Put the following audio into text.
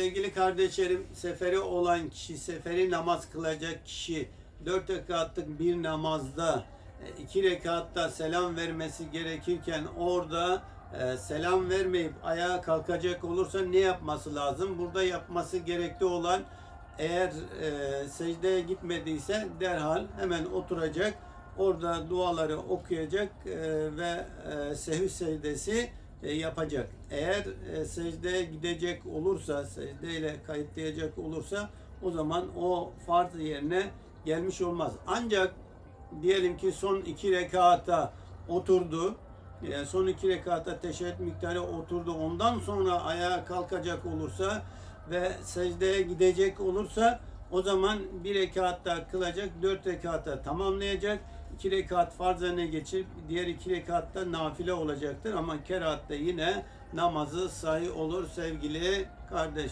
Sevgili kardeşlerim, seferi olan kişi, seferi namaz kılacak kişi, dört rekatlık bir namazda e, iki rekatta selam vermesi gerekirken orada e, selam vermeyip ayağa kalkacak olursa ne yapması lazım? Burada yapması gerekli olan eğer e, secdeye gitmediyse derhal hemen oturacak. Orada duaları okuyacak e, ve e, secdesi yapacak. Eğer e, secdeye gidecek olursa, secdeyle kayıtlayacak olursa o zaman o farz yerine gelmiş olmaz. Ancak diyelim ki son iki rekata oturdu. e, Son iki rekata teşehhüd miktarı oturdu. Ondan sonra ayağa kalkacak olursa ve secdeye gidecek olursa o zaman bir rekatta kılacak, dört rekata tamamlayacak. İki rekat farz ne geçip diğer iki rekatta nafile olacaktır. Ama kerahatte yine namazı sahih olur sevgili kardeşim.